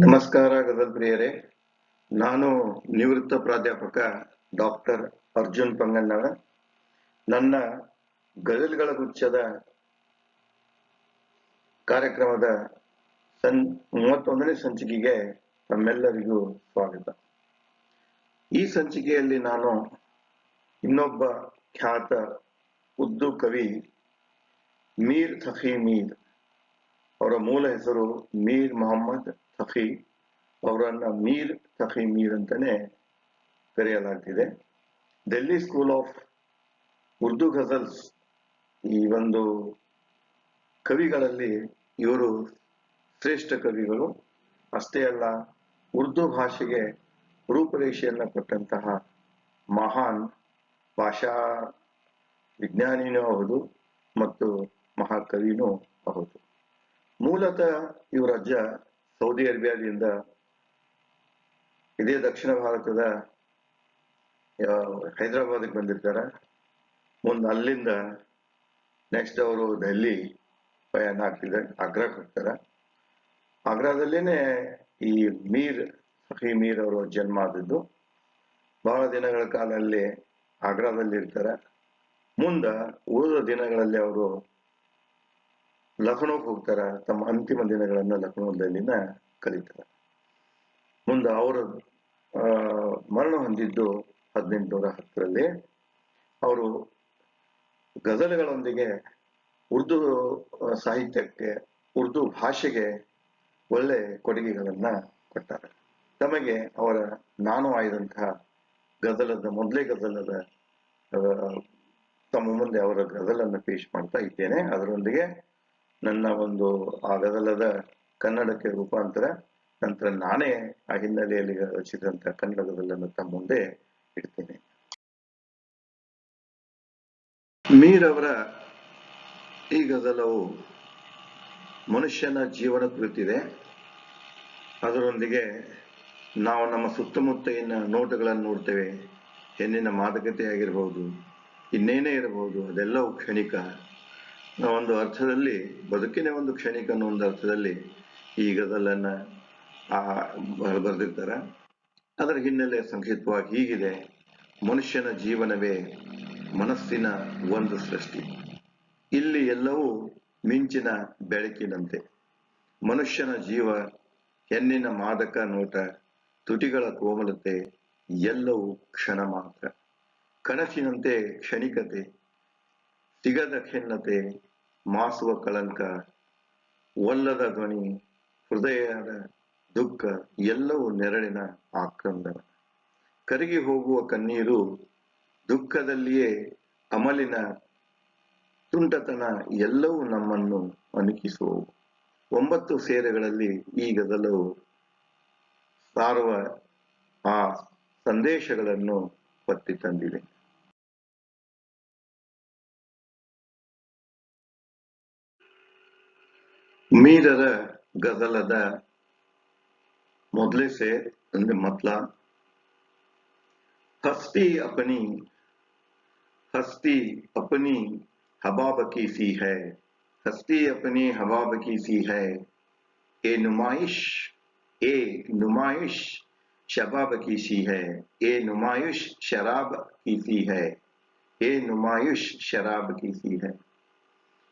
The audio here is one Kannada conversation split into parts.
ನಮಸ್ಕಾರ ಗದಲ್ ಪ್ರಿಯರೇ. ನಾನು ನಿವೃತ್ತ ಪ್ರಾಧ್ಯಾಪಕ ಡಾಕ್ಟರ್ ಅರ್ಜುನ್ ಪಂಗಣ್ಣವ ನನ್ನ ಗದಲ್ಗಳ ಗುಚ್ಛದ ಕಾರ್ಯಕ್ರಮದ ಸನ್, ಮೂವತ್ತೊಂದನೇ ಸಂಚಿಕೆಗೆ ತಮ್ಮೆಲ್ಲರಿಗೂ ಸ್ವಾಗತ. ಈ ಸಂಚಿಕೆಯಲ್ಲಿ ನಾನು ಇನ್ನೊಬ್ಬ ಖ್ಯಾತ ಉದ್ದು ಕವಿ ಮೀರ್ ಥಫಿ ಮೀರ್. ಅವರ ಮೂಲ ಹೆಸರು ಮೀರ್ ಮೊಹಮ್ಮದ್ ಥಫಿ ಅವರನ್ನು ಮೀರ್ ಸಖಿ ಮೀರ್ ಅಂತಾನೆ ಕರೆಯಲಾಗ್ತಿದೆ. Delhi school of Urdu ghazals ಈ ಒಂದು ಕವಿಗಳಲ್ಲಿ ಇವರು ಶ್ರೇಷ್ಠ ಕವಿಗಳು. ಅಷ್ಟೇ ಅಲ್ಲ, ಉರ್ದು ಭಾಷೆಗೆ ರೂಪರೇಷೆಯನ್ನ ಕೊಟ್ಟಂತಹ ಮಹಾನ್ ಭಾಷಾ ವಿಜ್ಞಾನಿನೂ ಹೌದು ಮತ್ತು ಮಹಾಕವಿನೂ ಹೌದು. ಮೂಲತಃ ಇವರ ಅಜ್ಜ ಸೌದಿ ಅರೇಬಿಯಾದಿಂದ ಇದೇ ದಕ್ಷಿಣ ಭಾರತದ ಹೈದರಾಬಾದ್ಗೆ ಬಂದಿರ್ತಾರೆ. ಮುಂದೆ ಅಲ್ಲಿಂದ ನೆಕ್ಸ್ಟ್ ಅವರು ಡೆಲ್ಲಿ ಪ್ರಯಾಣ ಆಗ್ತಿದ್ದಾರೆ ಆಗ್ರಾಕ್ ಹೋಗ್ತಾರೆ. ಆಗ್ರಾದಲ್ಲೇನೆ ಈ ಮೀರ್ ಸಫಿ ಮೀರ್ ಅವರು ಜನ್ಮ ಆದದ್ದು. ಬಹಳ ದಿನಗಳ ಕಾಲ ಅಲ್ಲಿ ಆಗ್ರಾದಲ್ಲಿ ಇರ್ತಾರೆ ಮುಂದ ಉಳಿದ ದಿನಗಳಲ್ಲಿ ಅವರು ಲಖನೌಗೆ ಹೋಗ್ತಾರ, ತಮ್ಮ ಅಂತಿಮ ದಿನಗಳನ್ನ ಲಖನೌದಲ್ಲಿನ ಕಲಿತಾರ. ಮುಂದೆ ಅವರು ಮರಣ ಹೊಂದಿದ್ದು ಹದಿನೆಂಟುನೂರ ಹತ್ತರಲ್ಲಿ ಅವರು ಗಜಲ್ಗಳೊಂದಿಗೆ ಉರ್ದು ಸಾಹಿತ್ಯಕ್ಕೆ, ಉರ್ದು ಭಾಷೆಗೆ ಒಳ್ಳೆ ಕೊಡುಗೆಗಳನ್ನ ಕೊಟ್ಟಾರೆ ತಮಗೆ ಅವರ, ನಾನು ಆಯ್ದಂತಹ ಗದಲದ ಮೊದಲೇ ಗದಲದ ತಮ್ಮ ಮುಂದೆ ಅವರ ಗದಲನ್ನು ಪೇಶ್ ಮಾಡ್ತಾ ಇದ್ದೇನೆ. ಅದರೊಂದಿಗೆ ನನ್ನ ಒಂದು ಆ ಗದಲದ ಕನ್ನಡಕ್ಕೆ ರೂಪಾಂತರ. ನಂತರ ನಾನೇ ಆ ಹಿನ್ನೆಲೆಯಲ್ಲಿ ರಚಿಸಿದಂತ ಕನ್ನಡ ಗದಲನ್ನು ತಮ್ಮ ಮುಂದೆ ಇಡ್ತೇನೆ. ಮೀರ್ ಅವರ ಈ ಗದಲವು ಮನುಷ್ಯನ ಜೀವನ ಕುರಿತಿದೆ ಅದರೊಂದಿಗೆ ನಾವು ನಮ್ಮ ಸುತ್ತಮುತ್ತಲಿನ ನೋಟಗಳನ್ನು ನೋಡ್ತೇವೆ. ಹೆಣ್ಣಿನ ಮಾದಕತೆ ಆಗಿರಬಹುದು ಇನ್ನೇನೇ ಇರಬಹುದು, ಅದೆಲ್ಲವೂ ಕ್ಷಣಿಕ. ಒಂದು ಅರ್ಥದಲ್ಲಿ, ಬದುಕಿನ ಒಂದು ಕ್ಷಣಿಕ ಅನ್ನೋ ಒಂದು ಅರ್ಥದಲ್ಲಿ ಈ ಗದಲನ್ನ ಆ ಬರೆದಿರ್ತಾರೆ. ಅದರ ಹಿನ್ನೆಲೆ ಸಂಕ್ಷಿಪ್ತವಾಗಿ ಹೀಗಿದೆ, ಮನುಷ್ಯನ ಜೀವನವೇ ಮನಸ್ಸಿನ ಒಂದು ಸೃಷ್ಟಿ. ಇಲ್ಲಿ ಎಲ್ಲವೂ ಮಿಂಚಿನ ಬೆಳಕಿನಂತೆ. ಮನುಷ್ಯನ ಜೀವ ಹೆಣ್ಣಿನ ಮಾದಕ ನೋಟ, ತುಟಿಗಳ ಕೋಮಲತೆ, ಎಲ್ಲವೂ ಕ್ಷಣ ಮಾತ್ರ. ಕನಸಿನಂತೆ ಕ್ಷಣಿಕತೆ ಸಿಗದ ಖಿನ್ನತೆ ಮಾಸುವ ಕಳಂಕ, ಒಲ್ಲದ ಧ್ವನಿ, ಹೃದಯದ ದುಃಖ, ಎಲ್ಲವೂ ನೆರಳಿನ ಆಕ್ರಂದನ. ಕರಗಿ ಹೋಗುವ ಕಣ್ಣೀರು ದುಃಖದಲ್ಲಿಯೇ ಅಮಲಿನ ತುಂಟತನ, ಎಲ್ಲವೂ ನಮ್ಮನ್ನು ಅಣುಕಿಸುವವು. ಒಂಬತ್ತು ಸೇರೆಗಳಲ್ಲಿ ಈ ಗದಲವು ಸಾರುವ ಆ ಸಂದೇಶಗಳನ್ನು ಪತ್ತಿ ತಂದಿದೆ. ಮೀರರ ಗಜಲದ ಮೊದಲೇ से ಅಂದ್ರೆ मतलब हस्ती अपनी हस्ती अपनी हबाब की सी है हस्ती अपनी हबाब की सी है ए नुमाइश ए नुमाइश शबाब की सी है ए नुमाइश शराब की सी है ए ನುಮಾಯುಷ್ ಶರಾಬ್ ಕಿ ಸಿ है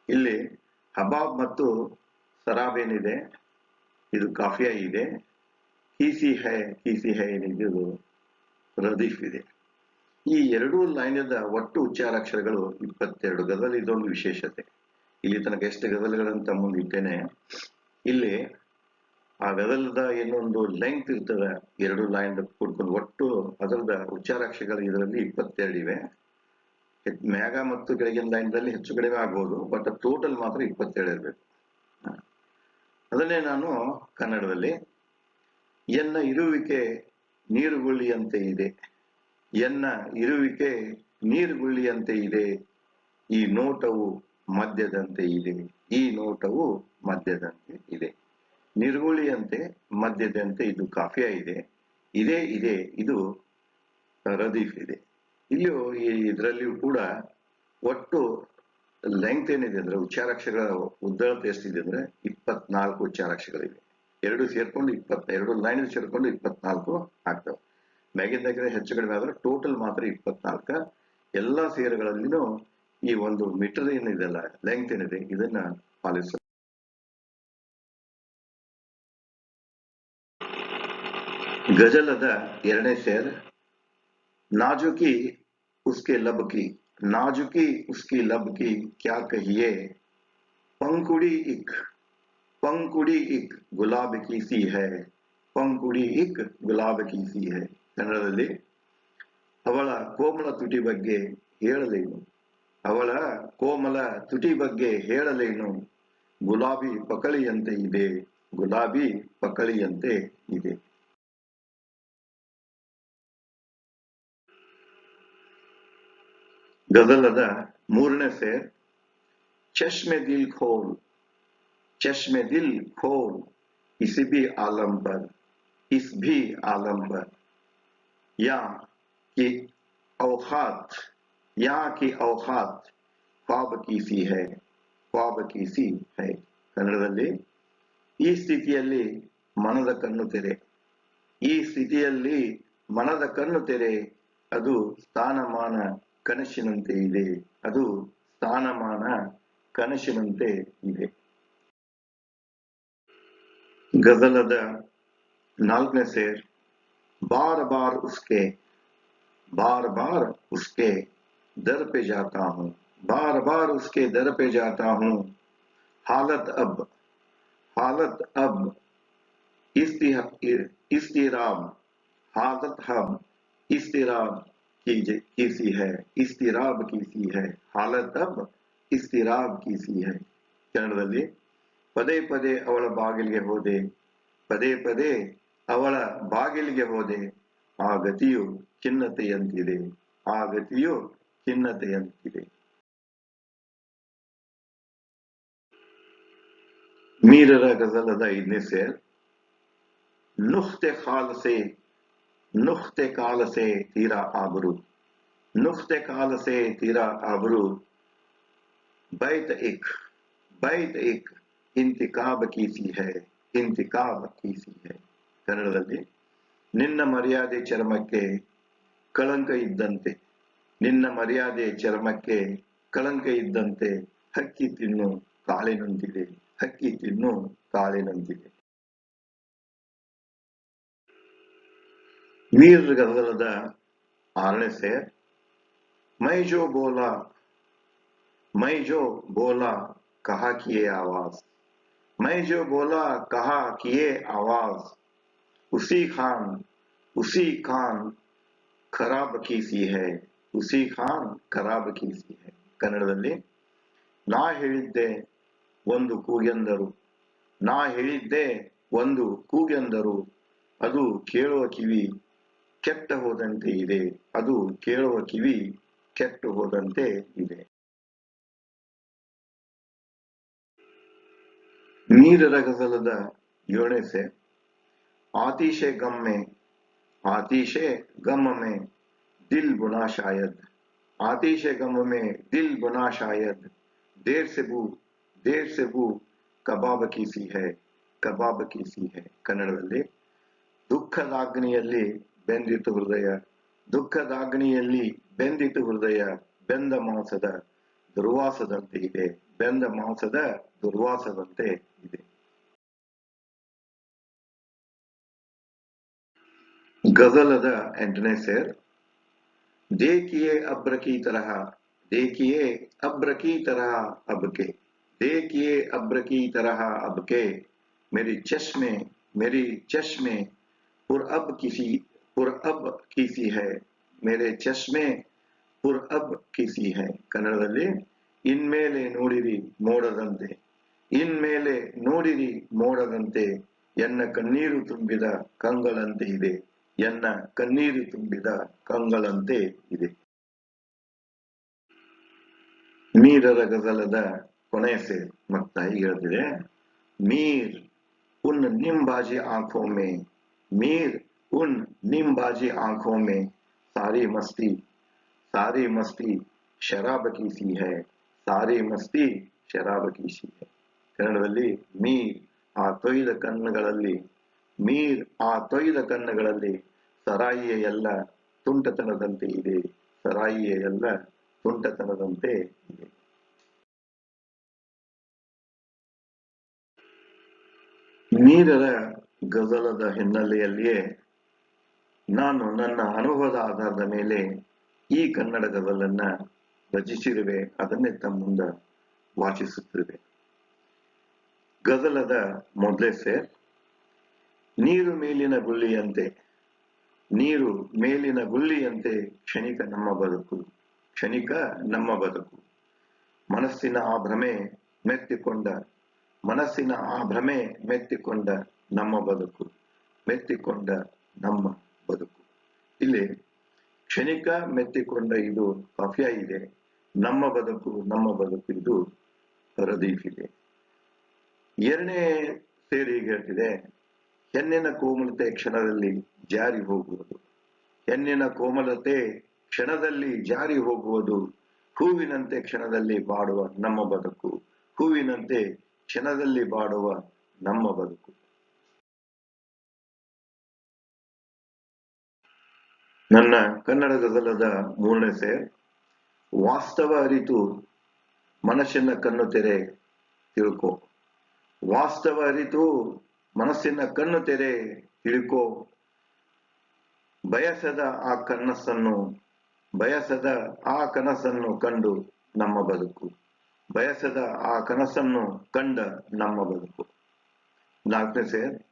ಇಲ್ಲಿ ಹಬಾಬ್ ಮತ್ತು ಸರಾಬ್ ಏನಿದೆ ಇದು ಕಾಫಿಯಾ ಇದೆ, ಕೀಸಿ ಹೈ ಕೀಸಿ ಹೈ ಏನಿದೆ, ಇದು ರದೀಫ್ ಇದೆ. ಈ ಎರಡೂ ಲೈನದ ಒಟ್ಟು ಉಚ್ಚಾರಾಕ್ಷರಗಳು ಇಪ್ಪತ್ತೆರಡು ಗದಲ್ ಇದೊಂದು ವಿಶೇಷತೆ. ಇಲ್ಲಿ ತನಕ ಎಷ್ಟು ಗದಲ್ಗಳಂತ ಮುಂದಿಟ್ಟೇನೆ. ಇಲ್ಲಿ ಆ ಗದಲದ ಏನೊಂದು ಲೆಂತ್ ಇರ್ತದೆ, ಎರಡು ಲೈನ್ ಕೂಡ್ಕೊಂಡು ಒಟ್ಟು ಅದರದ ಉಚ್ಚಾರಾಕ್ಷರಗಳು ಇದರಲ್ಲಿ ಇಪ್ಪತ್ತೆರಡು ಇವೆ. ಮ್ಯಾಗ ಮತ್ತು ಕೆಳಗಿನ ಲೈನ್ದಲ್ಲಿ ಹೆಚ್ಚು ಕಡಿಮೆ ಆಗ್ಬೋದು ಬಟ್ ಟೋಟಲ್ ಮಾತ್ರ ಇಪ್ಪತ್ತೇಳು ಇರಬೇಕು. ಅದನ್ನೇ ನಾನು ಕನ್ನಡದಲ್ಲಿ, ಎನ್ನ ಇರುವಿಕೆ ನೀರುಗುಳ್ಳಿಯಂತೆ ಇದೆ, ಎನ್ನ ಇರುವಿಕೆ ನೀರುಗುಳ್ಳಿಯಂತೆ ಇದೆ, ಈ ನೋಟವು ಮದ್ಯದಂತೆ ಇದೆ, ಈ ನೋಟವು ಮದ್ಯದಂತೆ ಇದೆ. ನಿರ್ಗುಳಿಯಂತೆ ಮದ್ಯದಂತೆ ಇದು ಕಾಫಿಯ ಇದೆ, ಇದೇ ಇದೆ, ಇದು ರದೀಫ್ ಇದೆ. ಇಲ್ಲಿಯೂ ಇದರಲ್ಲಿಯೂ ಕೂಡ ಒಟ್ಟು ಲೆಂತ್ ಏನಿದೆ ಅಂದರೆ ಉಚ್ಚಾರಾಕ್ಷರ ಉದ್ದಳತೆ ಎಷ್ಟಿದೆ ಅಂದರೆ ಇಪ್ಪತ್ನಾಲ್ಕು ಉಚ್ಚಾರಾಕ್ಷಗಳಿವೆ ಎರಡು ಸೇರ್ಕೊಂಡು ಇಪ್ಪತ್ತ ಎರಡು ಲೈನ್ ಸೇರ್ಕೊಂಡು ಇಪ್ಪತ್ನಾಲ್ಕು ಆಗ್ತವೆ. ಮ್ಯಾಗಿಂದಾಗಿದ್ರೆ ಹೆಚ್ಚು ಕಡಿಮೆ ಆದರೆ ಟೋಟಲ್ ಮಾತ್ರ ಇಪ್ಪತ್ನಾಲ್ಕ. ಎಲ್ಲಾ ಸೇರುಗಳಲ್ಲಿನೂ ಈ ಒಂದು ಮೀಟರ್ ಏನಿದೆ ಅಲ್ಲ ಏನಿದೆ, ಇದನ್ನ ಪಾಲಿಸ ಗಜಲದ ಎರಡನೇ ಸೇರ್, ನಾಜುಕಿ, ಉಸ್ಕೆ ಲಬಕಿ. नाजुकी उसकी लब की क्या कहिए पंकुड़ी एक पंकुड़ी एक गुलाब की सी है पंकुड़ी एक ಗುಲಾಬ್ ಕಿ ಸಿ है ಕನ್ನಡದಲ್ಲಿ ಅವಳ ಕೋಮಲ ತುಟಿ ಬಗ್ಗೆ ಹೇಳಲೇನು ಅವಳ ಕೋಮಲ ತುಟಿ ಬಗ್ಗೆ ಹೇಳಲೇನು ಗುಲಾಬಿ ಪಕಳಿಯಂತೆ ಇದೆ ಗುಲಾಬಿ ಪಕಳಿಯಂತೆ ಇದೆ ಗಜಲದ ಮೂರನೇ ಸೇರ್ ಚಶ್ಮೆ ದಿಲ್ ಖೋಲ್ चश्मे दिल खोल इस भी आलम पर इस भी आलम पर या कि औखात या की औखात ख्वाब की सी है ख्वाब की सी है ಕನ್ನಡದಲ್ಲಿ ಈ ಸ್ಥಿತಿಯಲ್ಲಿ ಮನದ ಕಣ್ಣು ತೆರೆ ಈ ಸ್ಥಿತಿಯಲ್ಲಿ ಮನದ ಕಣ್ಣು ತೆರೆ ಅದು ಸ್ಥಾನಮಾನ ಕನಸಿನಂತೆ ಇದೆ ಅದು ಸ್ಥಾನಮಾನ ಕನಸಿನಂತೆ ಇದೆ गजलद नाल्कने शेर बार बार उसके बार बार उसके दर पे जाता हूँ बार बार उसके दर पे जाता हूँ हालत अब हालत अब इस्तिराब हालत अब इस्तिराब की सी है इस्तिराब की सी है हालत अब ಇಸ್ತಿರಾಬ್ ಕೀಸಿ ಹೈ ಕನ್ನಡದಲ್ಲಿ ಪದೇ ಪದೇ ಅವಳ ಬಾಗಿಲಿಗೆ ಹೋದೆ ಪದೇ ಪದೇ ಅವಳ ಬಾಗಿಲಿಗೆ ಹೋದೆ ಆ ಗತಿಯು ಖಿನ್ನತೆಯಂತಿದೆ ಆ ಗತಿಯು ಖಿನ್ನತೆಯಂತಿದೆ ಮೀರರ ಗಜಲದ ಐದನೇ ಸೇರ್ ನುಖ್ತೆ ಖಾಲ್ ಸೆ ನುಖ್ತೆ ಕಾಲ ಸೆ ತೀರಾ ಆಬರು ನುಖ್ತೆ ಕಾಲ ಸೆ ತೀರಾ ಆಬರು बैत एक बैत एक ಇಂತಿಕಾಬ ಕೀಸಿ ಹೈ ಇಂತಿಕಾಬ ಕೀಸಿ ಹೈ ಕನ್ನಡದಲ್ಲಿ ನಿನ್ನ ಮರ್ಯಾದೆ ಚರ್ಮಕ್ಕೆ ಕಳಂಕ ಇದ್ದಂತೆ ನಿನ್ನ ಮರ್ಯಾದೆ ಚರ್ಮಕ್ಕೆ ಕಳಂಕ ಇದ್ದಂತೆ ಹಕ್ಕಿ ತಿನ್ನು ಕಾಳಿನಂತಿದೆ ಹಕ್ಕಿ ತಿನ್ನು ಕಾಳಿನಂತಿದೆ ವೀರಗದಲದ ಮೈ ಮೈಜೋ ಬೋಲಾ ಮೈಜೋ ಬೋಲಾ ಕಹಾ ಕಿಯೇ ಆವಾಜ್ ಮೈ ಜೋ ಬೋಲಾ ಕಹಾ ಕಿಯೇ ಆವಾಜ್ ಉಸಿ ಖಾನ್ ಉಸಿ ಖಾನ್ ಖರಾಬ್ ಕೀಸಿ ಹೇ. ಉಸಿ ಖಾನ್ ಖರಾಬ್ ಕೀಸಿ ಹೇ. ಕನ್ನಡದಲ್ಲಿ, ನಾ ಹೇಳಿದ್ದೆ ಒಂದು ಕೂಗೆಂದರು. ನಾ ಹೇಳಿದ್ದೆ ಒಂದು ಕೂಗೆಂದರು. ಅದು ಕೇಳುವ ಕಿವಿ ಕೆಟ್ಟ ಹೋದಂತೆ ಇದೆ ಅದು ಕೇಳುವ ಕಿವಿ ಕೆಟ್ಟು ಹೋದಂತೆ ಇದೆ मीर गजलद योड़े से आतिश गम में आतिश गम में दिल बुना शायद आतिश गम में दिल बुना शायद देर से बू देर से बू ಕಬಾಬ್ ಕೀಸಿ ಹೈ ಕಬಾಬ್ ಕೀಸಿ ಹೈ ಕನ್ನಡದಲ್ಲಿ ದುಃಖದಾಗ್ನಿಯಲ್ಲಿ ಬೆಂದಿತು ಹೃದಯ ದುಃಖದಾಗ್ನಿಯಲ್ಲಿ ಬೆಂದಿತು ಹೃದಯ ಬೆಂದ ಮಾಂಸದ ದುರ್ವಾಸದಂತೆ ಇದೆ ಬೆಂದ ಮಾಂಸದ ದುರ್ವಾಸದಂತೆ ಇದೆ गजलद एंटने शेर देखिए अब्र की तरह देखिए अब्र की तरह अब के देखिए अब्र की तरह अब के मेरी चश्मे मेरी चश्मे पुर अब किसी ಪುರಅಬ್ ಕೀಸಿ ಹೈ ಮೇರೆ ಚಶ್ಮೆ ಪುರಅಬ್ ಕೀಸಿ ಹೈ ಕನ್ನಡದಲ್ಲಿ ಇನ್ಮೇಲೆ ನೋಡಿರಿ ಮೋಡದಂತೆ ಇನ್ಮೇಲೆ ನೋಡಿರಿ ಮೋಡದಂತೆ, ಎನ್ನ ಕಣ್ಣೀರು ತುಂಬಿದ ಕಂಗಳಂತೆ ಇದೆ, ಎನ್ನ ಕಣ್ಣೀರು ತುಂಬಿದ ಕಂಗಳಂತೆ ಇದೆ. ಮೀರರ ಗಜಲದ ಕೊನೆಯ ಸೇರ್ ಮತ್ತ ಹೀಗೆ ಮೀರ್, ಉನ್ ನಿಂಬಾಜಿ ಬಾಜಿ ಮೇ ಮೀರ್ उन निम्बाजी आंखों में सारी मस्ती सारी मस्ती शराब की सी है सारी मस्ती ಶರಾಬ ಕೀಸಿ ಕನ್ನಡದಲ್ಲಿ ಮೀರ್ ಆ ತೊಯ್ದ ಕಣ್ಣುಗಳಲ್ಲಿ ಮೀರ್ ಆ ತೊಯ್ದ ಕಣ್ಣುಗಳಲ್ಲಿ ಸರಾಯಿಯ ಎಲ್ಲ ತುಂಟತನದಂತೆ ಇದೆ ಸರಾಯಿಯ ಎಲ್ಲ ತುಂಟತನದಂತೆ ಇದೆ ಮೀರರ ಗಜಲದ ಹಿನ್ನೆಲೆಯಲ್ಲಿಯೇ ನಾನು ನನ್ನ ಅನುಭವದ ಆಧಾರದ ಮೇಲೆ ಈ ಕನ್ನಡ ಗಜಲನ್ನ ರಚಿಸಿರುವೆ ಅದನ್ನೇ ತಮ್ಮ ಮುಂದ ವಾಚಿಸುತ್ತಿರುವೆ. ಗದಲದ ಮೊದಲೇ ಸೇರ್, ನೀರು ಮೇಲಿನ ಗುಳ್ಳಿಯಂತೆ, ನೀರು ಮೇಲಿನ ಗುಳ್ಳಿಯಂತೆ ಕ್ಷಣಿಕ ನಮ್ಮ ಬದುಕು, ಕ್ಷಣಿಕ ನಮ್ಮ ಬದುಕು. ಮನಸ್ಸಿನ ಆ ಭ್ರಮೆ ಮೆತ್ತಿಕೊಂಡ, ಮನಸ್ಸಿನ ಆ ಭ್ರಮೆ ಮೆತ್ತಿಕೊಂಡ ನಮ್ಮ ಬದುಕು, ಮೆತ್ತಿಕೊಂಡ ನಮ್ಮ ಬದುಕು. ಇಲ್ಲಿ ಕ್ಷಣಿಕ ಮೆತ್ತಿಕೊಂಡ ಇದು ಕಾಫಿಯ ಇದೆ. ನಮ್ಮ ಬದುಕು ನಮ್ಮ ಬದುಕು ಇದು ರದೀಫ್ ಎರಡನೇ ಸೇರಿ ಹೇಳ್ತಿದೆ, ಹೆಣ್ಣಿನ ಕೋಮಲತೆ ಕ್ಷಣದಲ್ಲಿ ಜಾರಿ ಹೋಗುವುದು. ಹೆಣ್ಣಿನ ಕೋಮಲತೆ ಕ್ಷಣದಲ್ಲಿ ಜಾರಿ ಹೋಗುವುದು. ಹೂವಿನಂತೆ ಕ್ಷಣದಲ್ಲಿ ಬಾಡುವ ನಮ್ಮ ಬದುಕು. ಹೂವಿನಂತೆ ಕ್ಷಣದಲ್ಲಿ ಬಾಡುವ ನಮ್ಮ ಬದುಕು. ನನ್ನ ಕನ್ನಡ ಗದಲದ ಮೂರನೇ ವಾಸ್ತವ ಅರಿತು ಮನಸ್ಸಿನ ಕಣ್ಣು ತೆರೆ ತಿಳ್ಕೊ. ವಾಸ್ತವ ಅರಿತು ಮನಸ್ಸಿನ ಕಣ್ಣು ತೆರೆ ತಿಳ್ಕೊ. ಬಯಸದ ಆ ಕನಸನ್ನು, ಬಯಸದ ಆ ಕನಸನ್ನು ಕಂಡು ನಮ್ಮ ಬದುಕು. ಬಯಸದ ಆ ಕನಸನ್ನು ಕಂಡ ನಮ್ಮ ಬದುಕು. ನಾಲ್ಕನೇ ಸೇರ್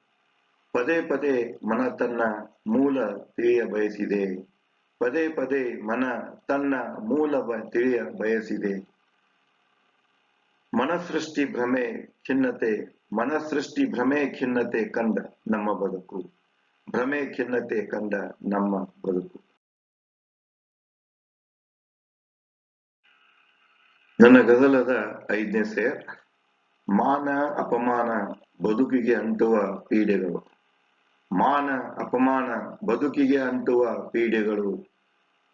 ಪದೇ ಪದೇ ಮನ ತನ್ನ ಮೂಲ ತಿಳಿಯ ಬಯಸಿದೆ. ಪದೇ ಪದೇ ಮನ ತನ್ನ ಮೂಲ ತಿಳಿಯ ಬಯಸಿದೆ. ಮನಸೃಷ್ಟಿ ಭ್ರಮೆ ಖಿನ್ನತೆ, ಮನಸೃಷ್ಟಿ ಭ್ರಮೆ ಖಿನ್ನತೆ ಕಂಡ ನಮ್ಮ ಬದುಕು. ಭ್ರಮೆ ಖಿನ್ನತೆ ಕಂಡ ನಮ್ಮ ಬದುಕು. ನನ್ನ ಗದಲದ ಐದನೇ ಸೇರ್, ಮಾನ ಅಪಮಾನ ಬದುಕಿಗೆ ಅಂಟುವ ಪೀಡೆಗಳು ಮಾನ, ಅಪಮಾನ, ಬದುಕಿಗೆ ಅಂಟುವ ಪೀಡೆಗಳು.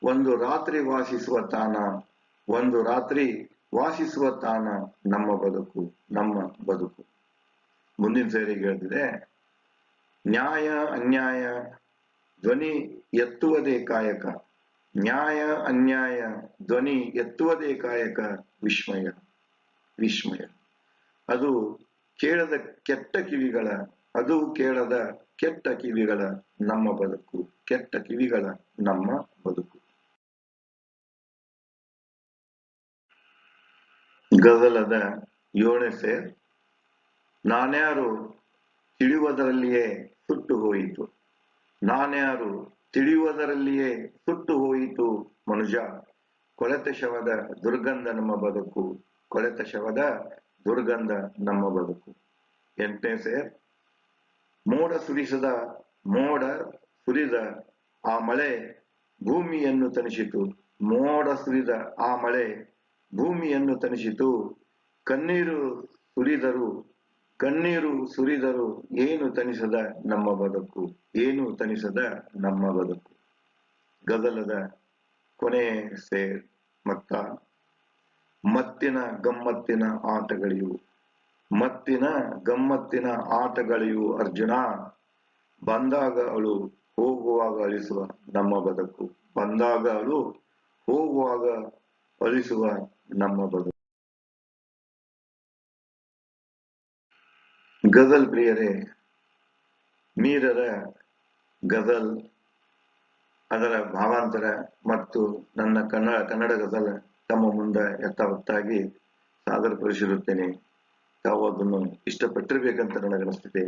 ಒಂದು ರಾತ್ರಿ ವಾಸಿಸುವ ತಾಣ, ಒಂದು ರಾತ್ರಿ ವಾಸಿಸುವ ತಾಣ ನಮ್ಮ ಬದುಕು ನಮ್ಮ ಬದುಕು. ಮುಂದಿನ ಸೇರಿ ಹೇಳಿದ್ರೆ, ನ್ಯಾಯ, ಅನ್ಯಾಯ, ಧ್ವನಿ ಎತ್ತುವುದೇ ಕಾಯಕ. ನ್ಯಾಯ, ಅನ್ಯಾಯ, ಧ್ವನಿ ಎತ್ತುವುದೇ ಕಾಯಕ ವಿಸ್ಮಯ ವಿಸ್ಮಯ. ಅದು ಕೇಳದ ಕೆಟ್ಟ ಕಿವಿಗಳ, ಅದು ಕೇಳದ ಕೆಟ್ಟ ಕಿವಿಗಳ ನಮ್ಮ ಬದುಕು, ಕೆಟ್ಟ ಕಿವಿಗಳ ನಮ್ಮ ಬದುಕು. ಗದಲದ ಏಳನೇ ಸೇರ್, ನಾನ್ಯಾರು ತಿಳಿಯುವುದರಲ್ಲಿಯೇ ಸುಟ್ಟು ಹೋಯಿತು. ನಾನ್ಯಾರು ತಿಳಿಯುವುದರಲ್ಲಿಯೇ ಸುಟ್ಟು ಹೋಯಿತು ಮನುಜ. ಕೊಳೆತ ಶವದ ದುರ್ಗಂಧ ನಮ್ಮ ಬದುಕು, ಕೊಳೆತ ಶವದ ದುರ್ಗಂಧ ನಮ್ಮ ಬದುಕು. ಎಂಟನೇ ಸೇರ್. ಮೋಡ ಸುರಿಸದ, ಮೋಡ ಸುರಿದ ಆ ಮಳೆ ಭೂಮಿಯನ್ನು ತನಿಸಿತು ಮೋಡ ಸುರಿದ ಆ ಮಳೆ ಭೂಮಿಯನ್ನು ತನಿಸಿತು ಕಣ್ಣೀರು ಸುರಿದರು ಕಣ್ಣೀರು ಸುರಿದರು ಏನು ತಣಿಸದ ನಮ್ಮ ಬದುಕು? ಏನು ತಣಿಸದ ನಮ್ಮ ಬದುಕು? ಗದಲದ ಕೊನೆ ಸೇರ್. ಮತ್ತ ಮತ್ತಿನ ಗಮ್ಮತ್ತಿನ ಆಟಗಳಿವು ಮತ್ತಿನ ಗಮ್ಮತ್ತಿನ ಆಟಗಳಿವು ಅರ್ಜುನ. ಬಂದಾಗ ಅಳು ಹೋಗುವಾಗ ಅಳಿಸುವ ನಮ್ಮ ಬದುಕು. ಬಂದಾಗ ಅಳು ಹೋಗುವಾಗ ಅಳಿಸುವ ನಮ್ಮ ಬದುಕು. ಗಜಲ್ ಪ್ರಿಯರೇ, ಮೀರರ ಗಜಲ್, ಅದರ ಭಾವಾಂತರ ಮತ್ತು ನನ್ನ ಕನ್ನಡ ಕನ್ನಡ ಗಜಲ್ ತಮ್ಮ ಮುಂದೆ ಯಥಾವತ್ತಾಗಿ ಸಾದರಪಡಿಸಿರುತ್ತೇನೆ ತಾವು ಅದನ್ನು ಇಷ್ಟಪಟ್ಟಿರ್ಬೇಕಂತ ನನಗನಿಸ್ತಿದೆ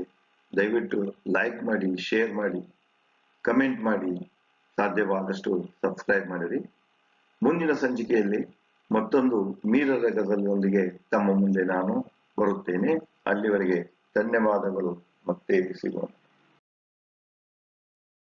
ದಯವಿಟ್ಟು ಲೈಕ್ ಮಾಡಿ ಶೇರ್ ಮಾಡಿ ಕಮೆಂಟ್ ಮಾಡಿ. ಸಾಧ್ಯವಾದಷ್ಟು ಸಬ್ಸ್ಕ್ರೈಬ್ ಮಾಡಿರಿ. ಮುಂದಿನ ಸಂಚಿಕೆಯಲ್ಲಿ ಮತ್ತೊಂದು ಮೀರರ ಗಜಲ್ನೊಂದಿಗೆ ತಮ್ಮ ಮುಂದೆ ನಾನು ಬರುತ್ತೇನೆ. ಅಲ್ಲಿವರೆಗೆ ಧನ್ಯವಾದಗಳು. ಮತ್ತೆ ಸಿಗೋಣ.